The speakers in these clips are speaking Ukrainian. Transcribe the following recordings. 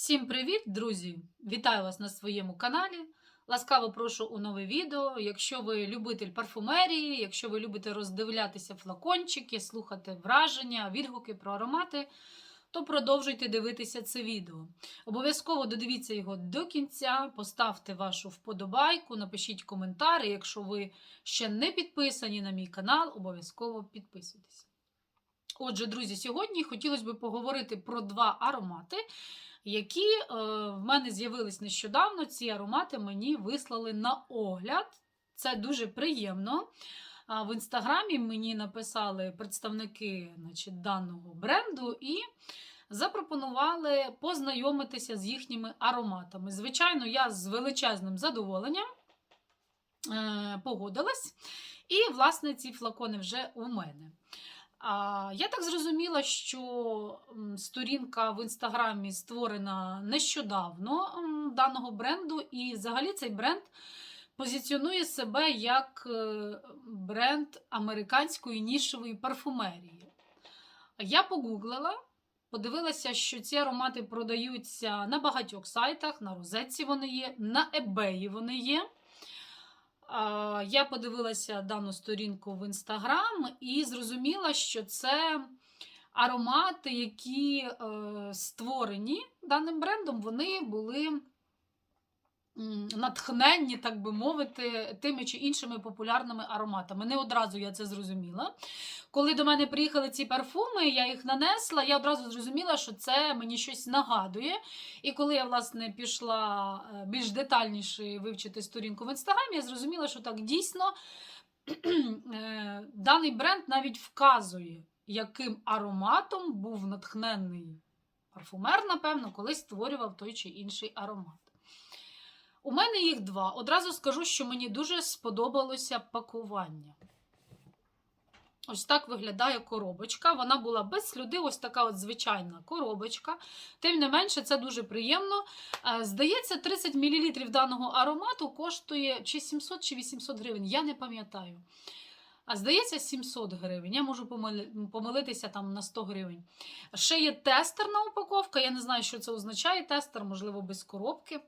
Всім привіт, друзі! Вітаю вас на своєму каналі. Ласкаво прошу у нове відео. Якщо ви любитель парфумерії, якщо ви любите роздивлятися флакончики, слухати враження, відгуки про аромати, то продовжуйте дивитися це відео. Обов'язково додивіться його до кінця, поставте вашу вподобайку, напишіть коментарі. Якщо ви ще не підписані на мій канал, обов'язково підписуйтесь. Отже, друзі, сьогодні хотілося б поговорити про два аромати, які е, в мене з'явились нещодавно. Ці аромати мені вислали на огляд. Це дуже приємно. В інстаграмі мені написали представники значить, даного бренду і запропонували познайомитися з їхніми ароматами. Звичайно, я з величезним задоволенням е, погодилась. І, власне, ці флакони вже у мене. А, Я так зрозуміла, що сторінка в інстаграмі створена нещодавно даного бренду, і взагалі цей бренд позиціонує себе як е, бренд американської нішевої парфумерії. Я погуглила, подивилася, що ці аромати продаються на багатьох сайтах, на розетці вони є, на eBay вони є. Я подивилася дану сторінку в інстаграм і зрозуміла, що це аромати, які е, створені даним брендом, вони були натхненні, так би мовити, тими чи іншими популярними ароматами. Не одразу я це зрозуміла. Коли до мене приїхали ці парфуми, я їх нанесла, я одразу зрозуміла, що це мені щось нагадує. І коли я, власне, пішла е, більш детальніше вивчити сторінку в інстаграмі, я зрозуміла, що так дійсно е, даний бренд навіть вказує, яким ароматом був натхненний парфумер, напевно, колись створював той чи інший аромат. У мене їх два. Одразу скажу, що мені дуже сподобалося пакування. Ось так виглядає коробочка. Вона була без слюди, ось така от звичайна коробочка. Тим не менше, це дуже приємно. Е, Здається, 30 мл даного аромату коштує чи 700 чи 800 гривень. Я не пам'ятаю. А здається, 700 гривень. Я можу помилитися там на 100 гривень. Ще є тестерна упаковка. Я не знаю, що це означає. Тестер, можливо, без коробки.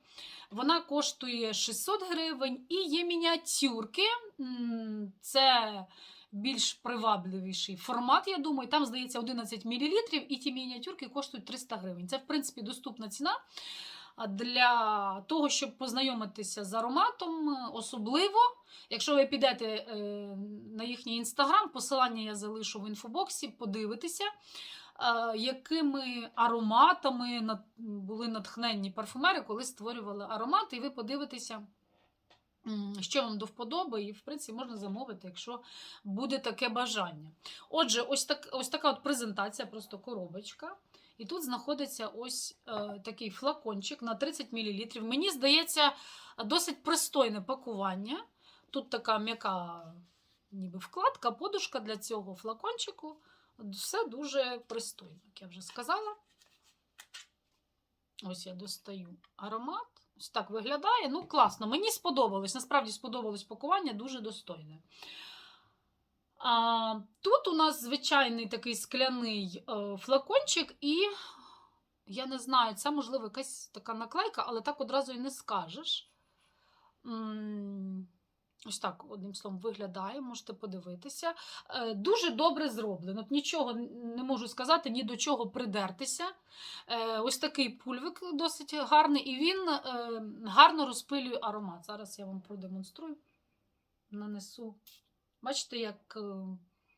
Вона коштує 600 гривень і є мініатюрки. Це більш привабливіший формат, я думаю. Там, здається, 11 мл, і ті мініатюрки коштують 300 гривень. Це, в принципі, доступна ціна для того, щоб познайомитися з ароматом. е, Особливо, якщо ви підете е, на їхній інстаграм, посилання я залишу в інфобоксі, подивитися. е, Якими ароматами були натхненні парфумери, коли створювали аромати, і ви подивитеся, що вам до вподоби, і, в принципі, можна замовити, якщо буде таке бажання. Отже, ось, так, ось така от презентація, просто коробочка. І тут знаходиться ось е, такий флакончик на 30 мл. Мені здається, досить пристойне пакування. Тут така м'яка ніби вкладка, подушка для цього флакончику. Все дуже пристойно, як я вже сказала. Ось я достаю аромат. Ось так виглядає. Ну, класно. Мені сподобалось. Насправді сподобалось пакування, дуже достойне. А, тут у нас звичайний такий скляний е, флакончик, і я не знаю, це можливо якась така наклейка, але так одразу і не скажеш. Ось так, одним словом, виглядає, можете подивитися. Е, Дуже добре зроблено. Нічого не можу сказати, ні до чого придертися. Е, Ось такий пульвик досить гарний, і він гарно розпилює аромат. Зараз я вам продемонструю, нанесу. Бачите, як е,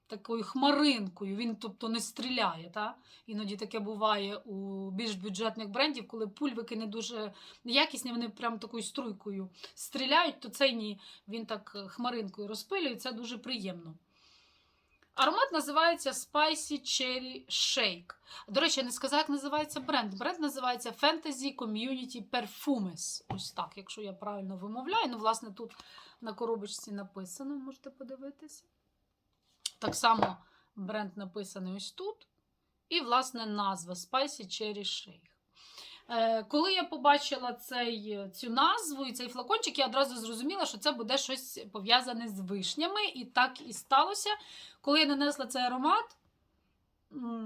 такою хмаринкою, він тобто не стріляє. Та? Іноді таке буває у більш бюджетних брендів, коли пульвики не дуже якісні, вони прям такою струйкою стріляють, то цей ні, він так е, хмаринкою розпилює, це дуже приємно. Аромат називається Spicy Cherry Shake. До речі, я не сказала, як називається бренд. Бренд називається Fantasy Community Perfumes. Ось так, якщо я правильно вимовляю. Ну, власне, тут на коробочці написано, можете подивитися. Так само бренд написаний ось тут. І, власне, назва Spicy Cherry Shake. Е, Коли я побачила цей, цю назву і цей флакончик, я одразу зрозуміла, що це буде щось пов'язане з вишнями. І так і сталося. Коли я нанесла цей аромат,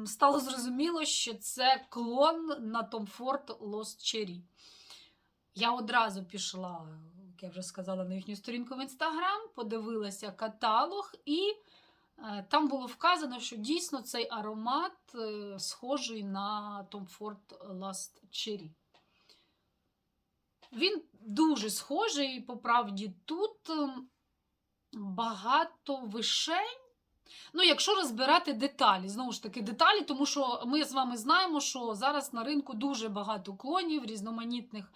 стало зрозуміло, що це клон на Tom Ford Lost Cherry. Я одразу пішла, як я вже сказала, на їхню сторінку в інстаграм, подивилася каталог, і е, там було вказано, що дійсно цей аромат е, схожий на Tom Ford Lost Cherry. Він дуже схожий, по правді, тут ем, багато вишень. Ну, якщо розбирати деталі, знову ж таки, деталі, тому що ми з вами знаємо, що зараз на ринку дуже багато клонів, різноманітних,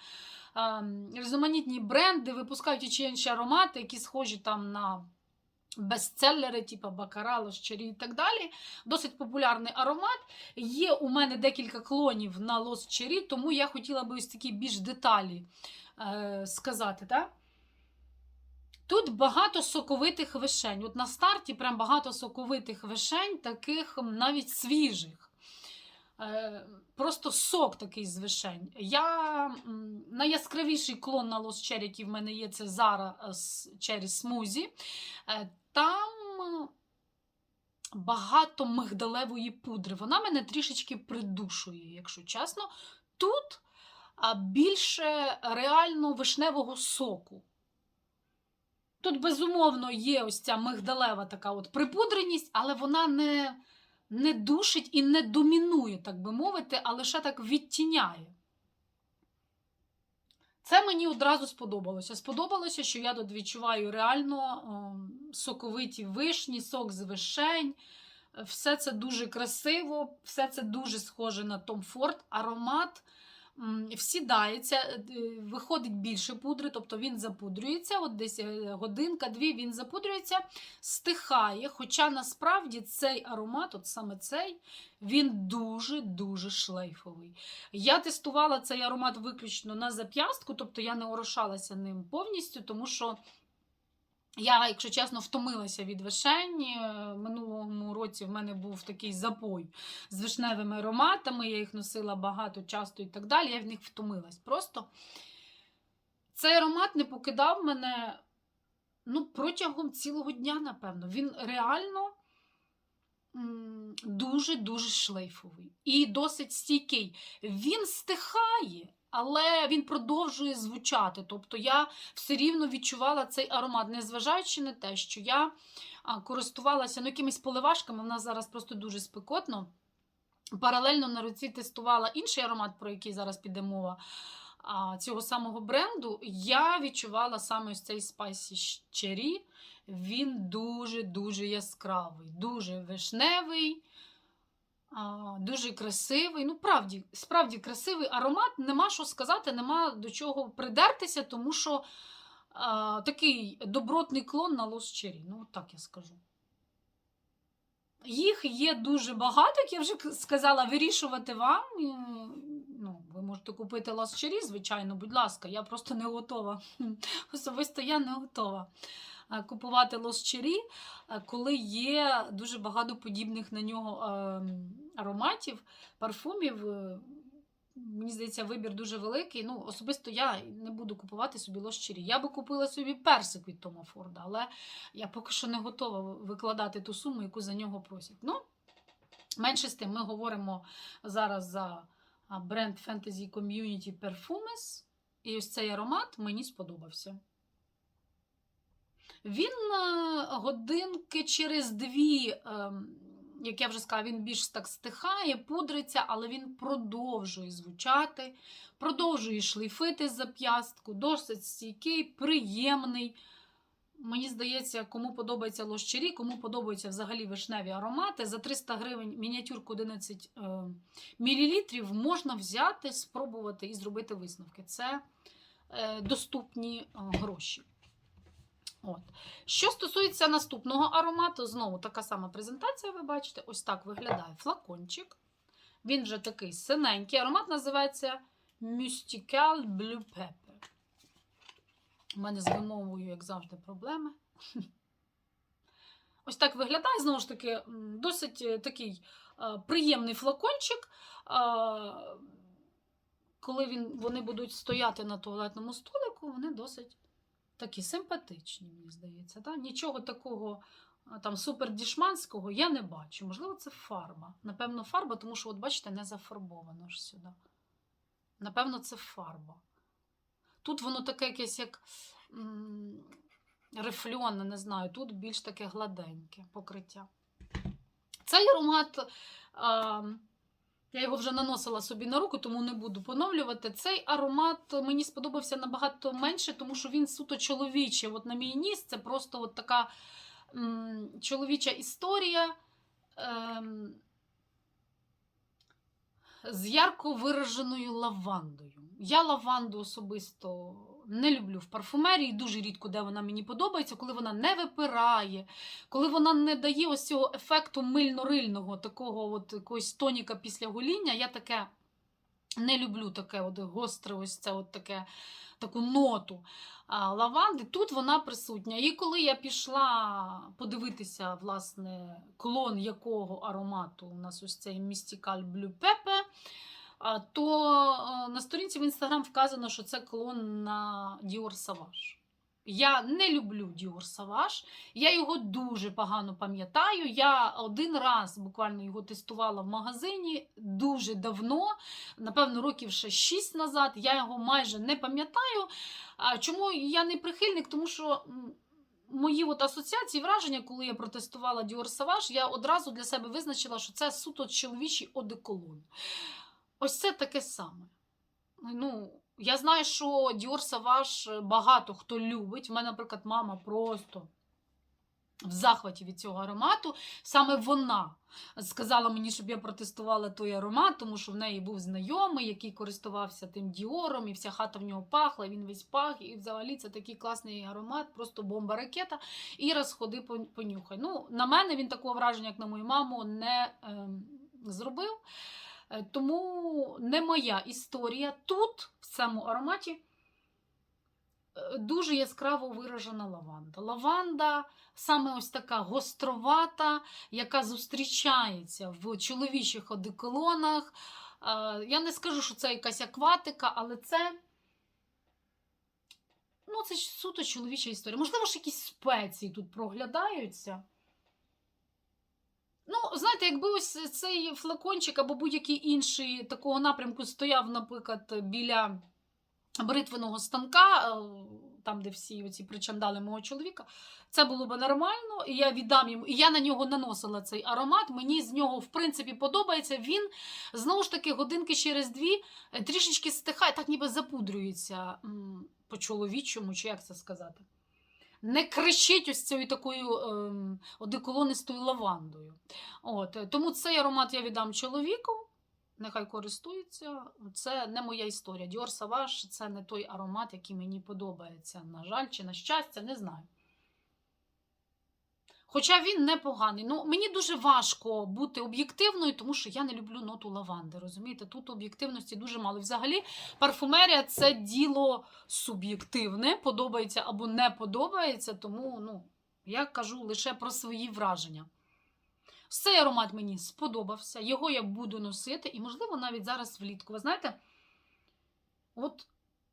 ем, різноманітні бренди випускають чи інші аромати, які схожі там на бестселери, типу Бакарало, Щері і так далі. Досить популярний аромат. Є у мене декілька клонів на Лос Чері, тому я хотіла би ось такі більш деталі е, сказати. Так? Тут багато соковитих вишень. От на старті прям багато соковитих вишень, таких навіть свіжих. Е, Просто сок такий з вишень. Я найяскравіший клон на Лос Черрі, який в мене є, це Zara Cherry Smoothie. Е, Там е, багато мигдалевої пудри. Вона мене трішечки придушує, якщо чесно. Тут більше реально вишневого соку. Тут, безумовно, є ось ця мигдалева така от припудреність, але вона не, не душить і не домінує, так би мовити, а лише так відтіняє. Це мені одразу сподобалося. Сподобалося, що я тут відчуваю реально ем, соковиті вишні, сок з вишень. Все це дуже красиво, все це дуже схоже на Tom Ford. Аромат всідається, е, виходить більше пудри, тобто він запудрюється, от десь е, годинка-дві він запудрюється, стихає. Хоча насправді цей аромат, от саме цей, він дуже-дуже шлейфовий. Я тестувала цей аромат виключно на зап'ястку, тобто я не орошалася ним повністю, тому що. Я, якщо чесно, втомилася від вишень. Е, Минулому році в мене був такий запой з вишневими ароматами. Я їх носила багато, часто і так далі. Я в них втомилась. Просто цей аромат не покидав мене ну, протягом цілого дня, напевно. Він реально дуже-дуже шлейфовий і досить стійкий. Він стихає. Але він продовжує звучати. Тобто я все рівно відчувала цей аромат, незважаючи на те, що я користувалася ну, якимись поливашками, в нас зараз просто дуже спекотно. Паралельно на руці тестувала інший аромат, про який зараз піде мова цього самого бренду. Я відчувала саме ось цей Spicy Cherry. Він дуже-дуже яскравий, дуже вишневий. Дуже красивий. Ну, правді, справді красивий аромат. Нема що сказати, нема до чого придертися, тому що а, такий добротний клон на Лос Черрі. Ну, так я скажу. Їх є дуже багато, як я вже сказала, вирішувати вам. Ну, ви можете купити Лос звичайно, будь ласка, я просто не готова. Особисто я не готова купувати Лос Черрі, коли є дуже багато подібних на нього ем, ароматів, парфумів. Е, Мені здається, вибір дуже великий. Ну, особисто я не буду купувати собі Лос Черрі. Я би купила собі персик від Тома Форда, але я поки що не готова викладати ту суму, яку за нього просять. Ну, менше з тим, ми говоримо зараз за бренд Fantasy Community Perfumes. І ось цей аромат мені сподобався. Він е, годинки через дві, ем, як я вже сказала, він більш так стихає, пудриться, але він продовжує звучати, продовжує шлейфити зап'ястку, досить стійкий, приємний. Мені здається, кому подобається лощері, кому подобаються взагалі вишневі аромати. За 300 гривень мініатюрку 11 е, мл можна взяти, спробувати і зробити висновки. Це е, доступні гроші. От. Що стосується наступного аромату, знову така сама презентація, ви бачите, ось так виглядає флакончик. Він вже такий синенький. Аромат називається Mystical Blue Pepper. У мене з вимовою, як завжди, проблеми. Ось так виглядає, знову ж таки, досить е, такий е, приємний флакончик. Коли він, вони будуть стояти на туалетному столику, вони досить такі симпатичні, мені здається. Да? Нічого такого там супердішманського я не бачу. Можливо, це фарба. Напевно, фарба, тому що, от бачите, не зафарбовано ж сюди. Напевно, це фарба. Тут воно таке якесь як рифльоне, не знаю, тут більш таке гладеньке покриття. Цей аромат, а, я його вже наносила собі на руку, тому не буду поновлювати. Цей аромат мені сподобався набагато менше, тому що він суто чоловічий. От на мій ніс це просто от така м, чоловіча історія. Ем, з ярко вираженою лавандою. Я лаванду особисто не люблю в парфумерії, дуже рідко, де вона мені подобається, коли вона не випирає, коли вона не дає ось цього ефекту мильно-рильного, такого от якогось тоніка після гоління. Я таке не люблю таке от гостре, ось це от таке, таку ноту лаванди. Тут вона присутня. І коли я пішла подивитися, власне, клон якого аромату у нас ось цей Blue Pepe, а, то на сторінці в інстаграм вказано, що це клон на Dior Sauvage. Я не люблю Dior Sauvage, я його дуже погано пам'ятаю. Я один раз буквально його тестувала в магазині дуже давно, напевно, років ще 6 назад. Я його майже не пам'ятаю. Чому я не прихильник? Тому що мої от асоціації, враження, коли я протестувала Dior Sauvage, я одразу для себе визначила, що це суто чоловічий одеколон. Ось це таке саме. Ну, я знаю, що Dior Sauvage багато хто любить. У мене, наприклад, мама просто в захваті від цього аромату. Саме вона сказала мені, щоб я протестувала той аромат, тому що в неї був знайомий, який користувався тим діором, і вся хата в нього пахла, він весь пах. І взагалі це такий класний аромат, просто бомба ракета. І розходи понюхай. Ну, на мене він такого враження, як на мою маму, не ем, зробив. Е, Тому не моя історія. Тут, в цьому ароматі, е, дуже яскраво виражена лаванда. Лаванда саме ось така гостровата, яка зустрічається в чоловічих одеколонах. Е, Я не скажу, що це якась акватика, але це. Ну, це суто чоловіча історія. Можливо, ж якісь спеції тут проглядаються. Ну, знаєте, якби ось цей флакончик або будь-який інший такого напрямку стояв, наприклад, біля бритвеного станка, е, там, де всі оці причандали мого чоловіка, це було б нормально, і я віддам йому, і я на нього наносила цей аромат. Мені з нього, в принципі, подобається. Він знову ж таки годинки через дві е, трішечки стихає, так ніби запудрюється по-чоловічому, чи як це сказати. Не кричить ось цією такою ем, одеколонистою лавандою. От, тому цей аромат я віддам чоловіку. Нехай користується. Це не моя історія. Діор Саваш – це не той аромат, який мені подобається. На жаль, чи на щастя, не знаю. Хоча він непоганий. Ну, мені дуже важко бути об'єктивною, тому що я не люблю ноту лаванди. Розумієте, тут об'єктивності дуже мало. Взагалі, парфумерія це діло суб'єктивне, подобається або не подобається, тому ну, я кажу лише про свої враження. Цей аромат мені сподобався, його я буду носити, і, можливо, навіть зараз влітку. Ви знаєте, от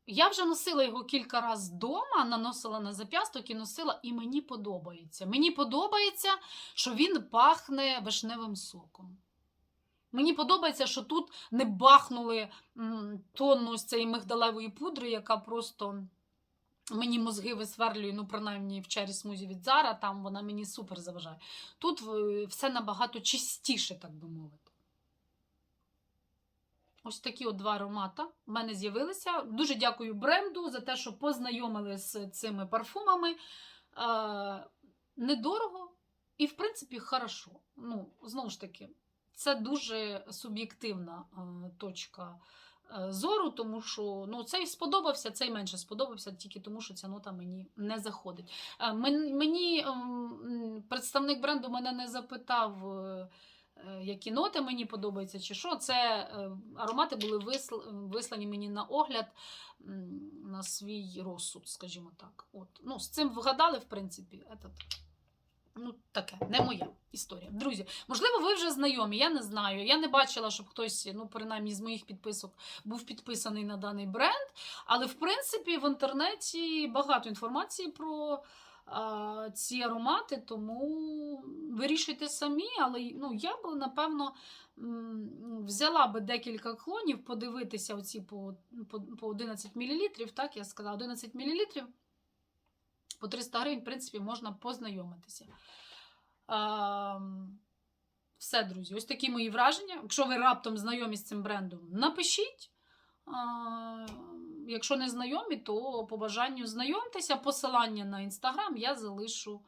я вже носила його кілька разів вдома, наносила на зап'ясток і носила, і мені подобається. Мені подобається, що він пахне вишневим соком. Мені подобається, що тут не бахнули тонну ось цієї мигдалевої пудри, яка просто мені мозги висверлює, ну, принаймні в чері смузі від Зара, там вона мені супер заважає. Тут е, все набагато чистіше, так би мовити. Ось такі от два аромата в мене з'явилися. Дуже дякую бренду за те, що познайомили з цими парфумами. Е, недорого і, в принципі, хорошо. Ну, знову ж таки, це дуже суб'єктивна е, точка е, зору, тому що ну, цей сподобався, цей менше сподобався, тільки тому, що ця нота мені не заходить. Мені ем, представник бренду мене не запитав. Е, Які ноти мені подобаються, чи що. Це е, аромати були вислані мені на огляд на свій розсуд, скажімо так. От. Ну, з цим вгадали, в принципі, этот, ну, таке, не моя історія. Друзі, можливо, ви вже знайомі, я не знаю. Я не бачила, щоб хтось, ну, принаймні з моїх підписок, був підписаний на даний бренд. Але, в принципі, в інтернеті багато інформації про ці аромати, тому вирішуйте самі, але ну, я б, напевно, взяла би декілька клонів, подивитися оці по, по, по 11 мл, так, я сказала, 11 мл, по 300 гривень, в принципі, можна познайомитися. Все, друзі, ось такі мої враження. Якщо ви раптом знайомі з цим брендом, напишіть. Якщо не знайомі, то по бажанню знайомтеся. Посилання на інстаграм я залишу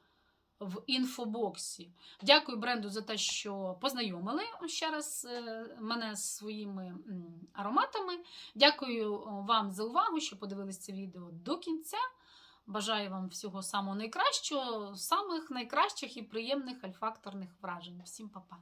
в інфобоксі. Дякую бренду за те, що познайомили ще раз е, мене з своїми ароматами. Дякую вам за увагу, що подивились це відео до кінця. Бажаю вам всього самого найкращого, самих найкращих і приємних альфакторних вражень. Всім па-па!